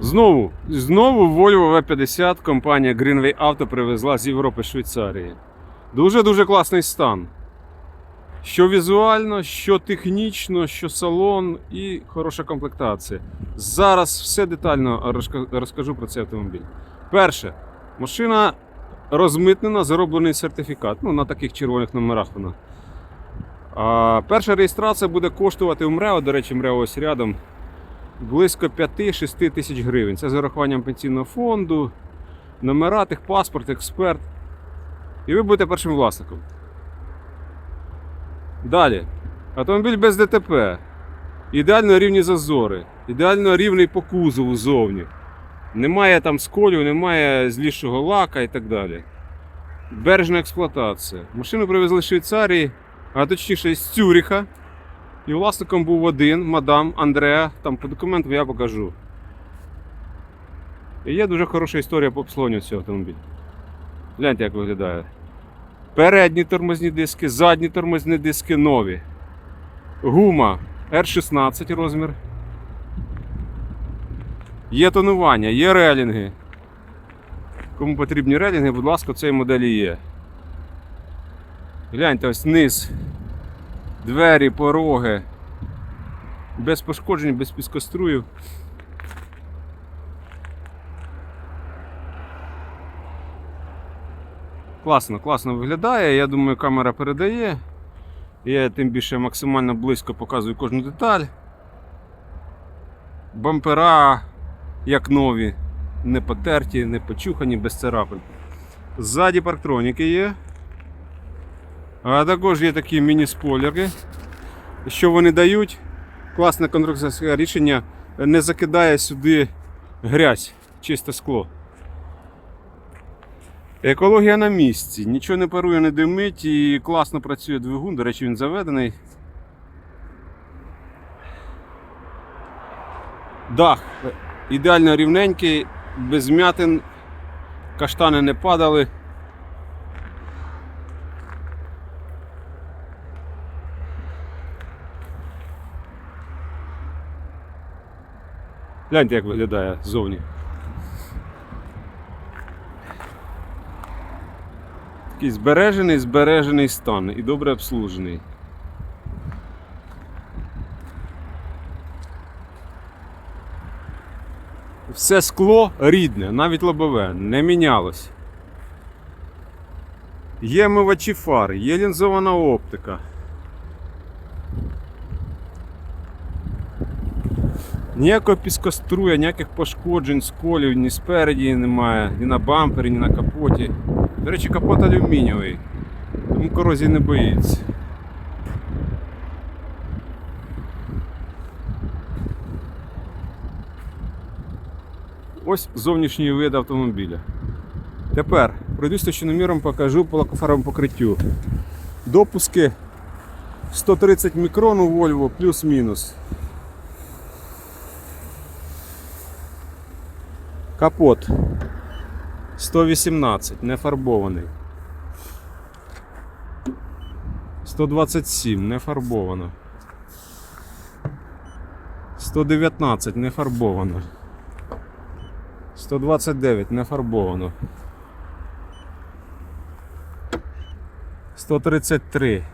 Знову, знову Volvo V50 компанія Greenway Auto привезла з Європи Швейцарії. Дуже-дуже класний стан. Що візуально, що технічно, що салон і хороша комплектація. Зараз все детально розкажу про цей автомобіль. Перше, машина розмитнена, зароблений сертифікат. Ну, на таких червоних номерах вона. А перша реєстрація буде коштувати у МРЕО, до речі, МРЕО ось рядом, близько 5-6 тисяч гривень. Це з урахуванням пенсійного фонду, номера, техпаспорт, експерт. І ви будете першим власником. Далі. Автомобіль без ДТП. Ідеально рівні зазори. Ідеально рівний по кузову ззовні. Немає там сколів, немає злішого лака і так далі. Бережна експлуатація. Машину привезли з Швейцарії, а точніше з Цюріха. І власником був один, мадам Андреа. Там по документам я покажу. І є дуже хороша історія по обслуговуванню цього автомобіля. Гляньте, як виглядає. Передні тормозні диски, задні тормозні диски нові. Гума R16 розмір. Є тонування, є релінги. Кому потрібні релінги, будь ласка, в цій моделі є. Гляньте, ось низ. Двері, пороги. Без пошкоджень, без піскоструїв. Класно, класно виглядає. Я думаю, камера передає. Я тим більше максимально близько показую кожну деталь. Бампера, як нові, не потерті, не почухані, без царапин. Ззаді парктроніки є. А також є такі міні-спойлерки. Що вони дають? Класне конструкторське рішення не закидає сюди грязь, чисте скло. Екологія на місці, нічого не парує, не димить і класно працює двигун. До речі, він заведений. Дах ідеально рівненький, без м'ятин, каштани не падали. Гляньте, як виглядає ззовні. Такий збережений, збережений стан і добре обслужений. Все скло рідне, навіть лобове, не мінялось. Є мивачі фар, є лінзована оптика. Ніякого піскоструя, ніяких пошкоджень, сколів ні спереді немає, ні на бампері, ні на капоті. До речі, капот алюмінієвий, тому корозії не боїться. Ось зовнішній вид автомобіля. Тепер пройдусь точноміром, покажу по лакофаровому покриттю. Допуски 130 мікрон у Volvo плюс-мінус. Капот 118, не фарбований. 127, не фарбовано. 119, не фарбовано. 129, не фарбовано. 133.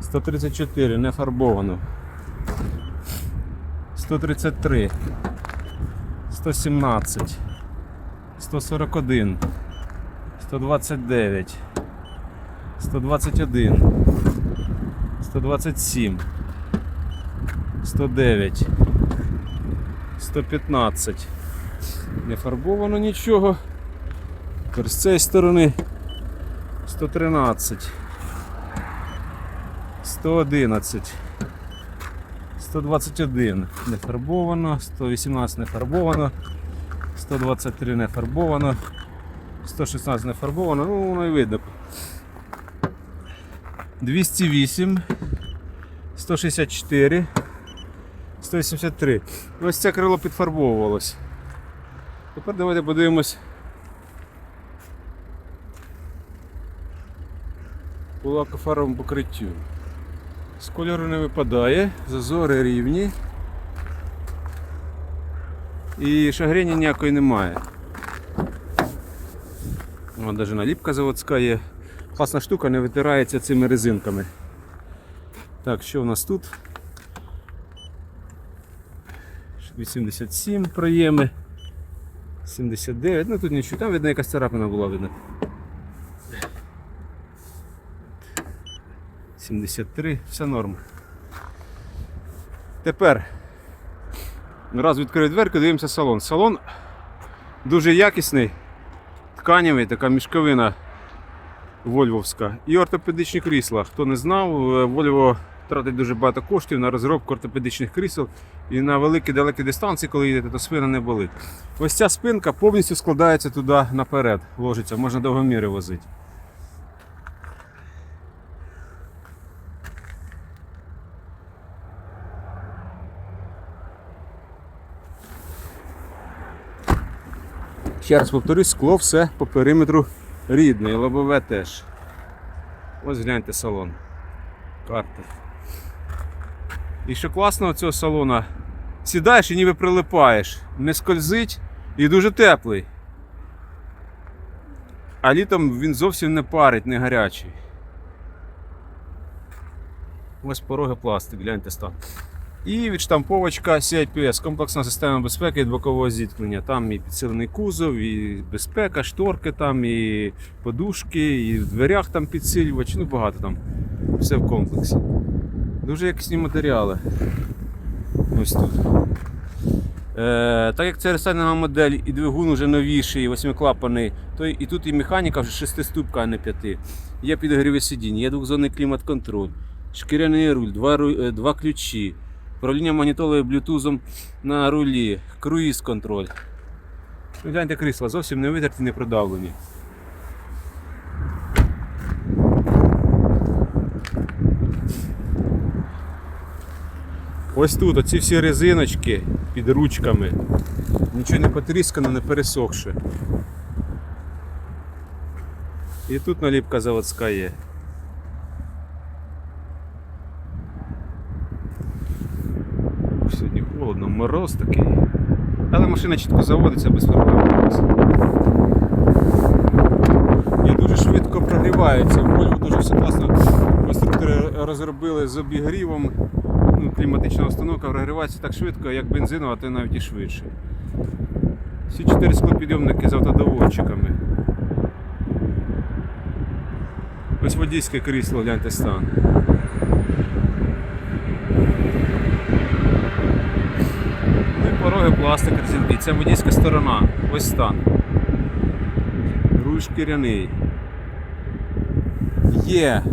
134, не фарбовано. 133. 117, 141, 129, 121, 127, 109, 115. Не фарбовано нічого. Тепер з цієї сторони 113, 111. 121 не фарбовано, 118 не фарбовано, 123 не фарбовано, 116 не фарбовано, ну воно і видно. 208, 164, 183. Ось це крило підфарбовувалось. Тепер давайте подивимось. По лакофаровому покриттю. З кольору не випадає, зазори рівні. І шагрені ніякої немає. Вон навіть наліпка заводська є. Класна штука, не витирається цими резинками. Так, що у нас тут? 87 проєми. 79, ну тут нічого, там видно якась царапина була видно. 73, все норм. Тепер раз відкрив дверку, дивимося салон. Салон дуже якісний, тканевий, така мішковина вольвовська. І ортопедичні крісла. Хто не знав, е, Volvo тратить дуже багато коштів на розробку ортопедичних крісел. І на великі далекі дистанції, коли їдете, то спина не болить. Ось ця спинка повністю складається туди наперед, ложиться, можна довгоміри возити. Ще раз повторюсь, скло все по периметру рідне, і лобове теж. Ось гляньте салон. Карта. І що класно цього салона, сідаєш і ніби прилипаєш. Не скользить і дуже теплий. А літом він зовсім не парить, не гарячий. Ось пороги пластик, гляньте стан. І відштамповочка CIPS, комплексна система безпеки від бокового зіткнення. Там і підсилений кузов, і безпека, шторки, там, і подушки, і в дверях там підсилювач, ну багато там. Все в комплексі. Дуже якісні матеріали. Ось тут. Е, так як це рестайлінгова модель і двигун вже новіший, восьмиклапаний, то і тут і механіка вже шестиступка, а не п'яти. Є підігріві сидінь, є двохзонний клімат-контроль, шкіряний руль, два, е, два ключі, управління магнітолою блютузом на рулі, круїз контроль. Гляньте крісла, зовсім не витерті, не продавлені. Ось тут оці всі резиночки під ручками. Нічого не потріскано, не пересохше. І тут наліпка заводська є. Холодно, мороз такий. Але машина чітко заводиться без. І дуже швидко прогрівається. В Volvo дуже все класно. Конструктори розробили з обігрівом. Ну, кліматична установка прогрівається так швидко, як бензинова, то навіть і швидше. Всі чотири склопідйомники з автодоводчиками. Ось водійське крісло, гляньте стан. Ну і пороги пластик резинки. Це водійська сторона. Ось стан. Руль шкіряний. Є.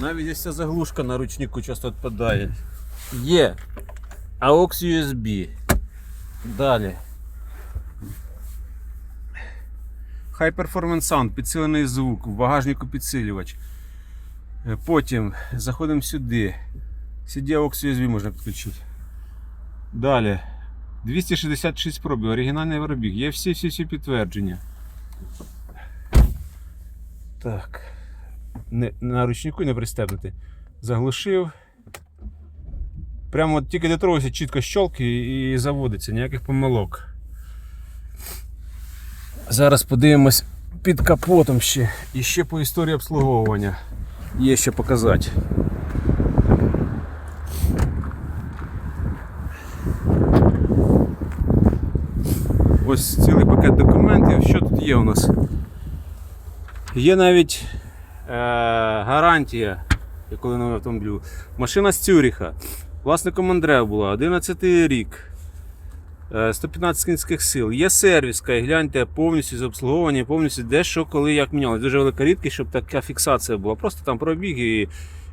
Навіть ця заглушка на ручнику часто відпадає. Є. AUX USB. Далі. High Performance Sound, підсилений звук, в багажнику підсилювач. Е, Потім заходимо сюди. CD AUX USB можна підключити. Далі. 266 пробів, оригінальний виробіг. Є всі всі всі підтвердження. Так. Не, на ручнику не пристебнути. Заглушив. Прямо от тільки доторгується чітко щолк і, і заводиться, ніяких помилок. Зараз подивимось під капотом ще. І ще по історії обслуговування. Є що показати. Ось цілий пакет документів. Що тут є у нас? Є навіть е, гарантія, коли новий автомобіль. Машина з Цюріха. Власником Андреа була 11 рік. Е, 115 кінських сил. Є сервіска, і гляньте повністю з обслуговування, повністю де що, коли як мінялось. Дуже велика рідкість, щоб така фіксація була. Просто там пробіг і,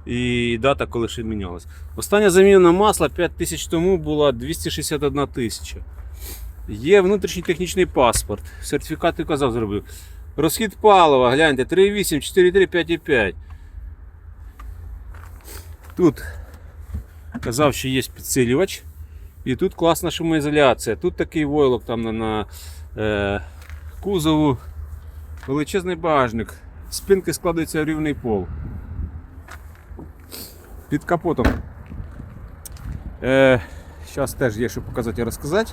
і дата, коли ще мінялась. Остання заміна масла 5 тисяч тому була 261 тисяча. Є внутрішній технічний паспорт. Сертифікат ти казав зробив. Розхід палива, гляньте, 3,8, 4,3, 5,5. Тут казав, що є підсилювач. І тут класна шумоізоляція. Тут такий войлок там на, на е, кузову. Величезний багажник. Спинки складаються в рівний пол. Під капотом. Е, Зараз теж є що показати і розказати.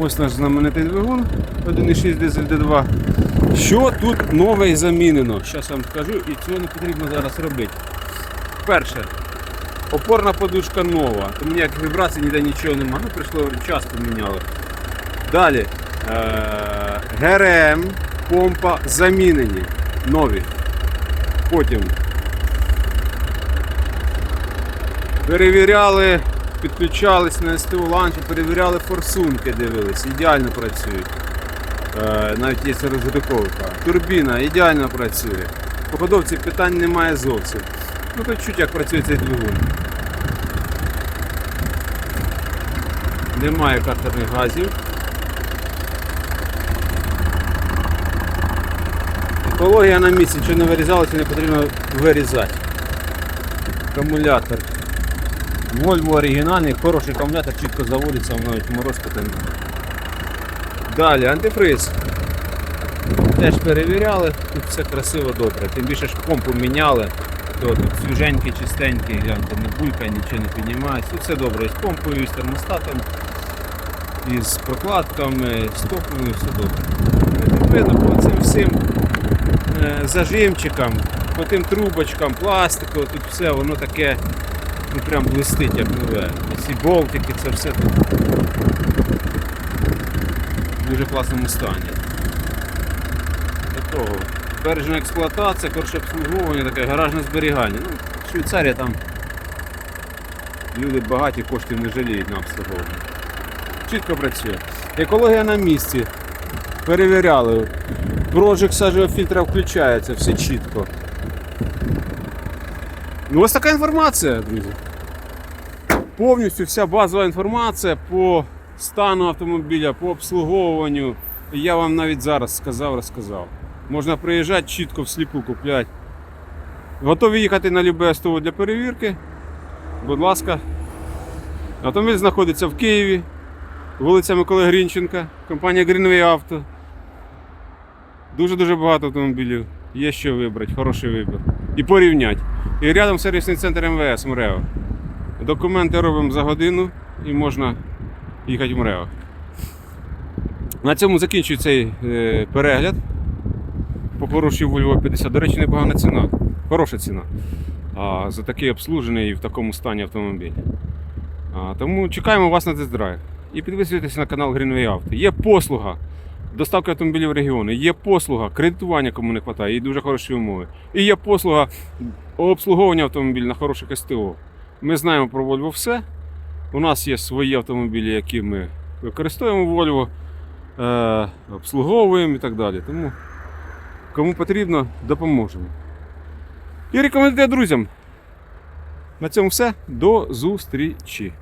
Ось наш знаменитий двигун 1,6 дизель D2. Що тут нове і замінено? Зараз вам скажу, і цього не потрібно зараз робити. Перше, опорна подушка нова, тому ніяких вібрацій ніде нічого немає. Ну, прийшло час поміняли. Далі. Е- ГРМ, помпа замінені. Нові. Потім перевіряли, підключались на СТО ланчі, перевіряли форсунки, дивились, ідеально працюють. Е, навіть є роздруковка. Турбіна ідеально працює. По ходовці питань немає зовсім. Ну тут чуть як працює цей двигун. Немає картерних газів. Екологія на місці, що не вирізалося, не потрібно вирізати. Акумулятор. Volvo оригінальний, хороший акумулятор, чітко заводиться, навіть мороз. Далі, антифриз. Теж перевіряли, тут все красиво добре. Тим більше ж помпу міняли, то тут свіженький, чистенький, гляньте, не булькає, нічого не піднімається. Тут все добре, з помпою, з термостатом, і з прокладками, з топливом, все добре. Видно по цим всім е, зажимчикам, по тим трубочкам, пластику, тут все, воно таке ну, прям блистить, як нове. Ці болтики, це все тут в дуже класному стані. До того. Бережна експлуатація, коротше обслуговування, таке гаражне зберігання. Ну, Швейцарія там люди багаті, коштів не жаліють на обслуговування. Чітко працює. Екологія на місці. Перевіряли. Прожик сажевого фільтра включається, все чітко. Ось така інформація, друзі. Повністю вся базова інформація по стану автомобіля, по обслуговуванню. Я вам навіть зараз сказав, розказав. Можна приїжджати чітко всліпу купляти. Готові їхати на любе СТО для перевірки. Будь ласка. Автомобіль знаходиться в Києві, вулиця Миколи Грінченка, компанія Greenway Auto. Дуже-дуже багато автомобілів. Є що вибрати, хороший вибір. І порівняти. І рядом сервісний центр МВС МРЕО. Документи робимо за годину і можна їхати в МРЕО. На цьому закінчую цей е, перегляд. По хорошій Volvo 50. До речі, непогана ціна. Хороша ціна. А, за такий обслужений і в такому стані автомобіль. А, тому чекаємо вас на тест-драйв. І підписуйтесь на канал Greenway Auto. Є послуга доставки автомобілів в регіони, є послуга кредитування, кому не вистачає, і дуже хороші умови. І є послуга обслуговування автомобіля на хороших СТО. Ми знаємо про Volvo все. У нас є свої автомобілі, які ми використовуємо Volvo, е, обслуговуємо і так далі. Тому кому потрібно, допоможемо. І рекомендую друзям. На цьому все. До зустрічі!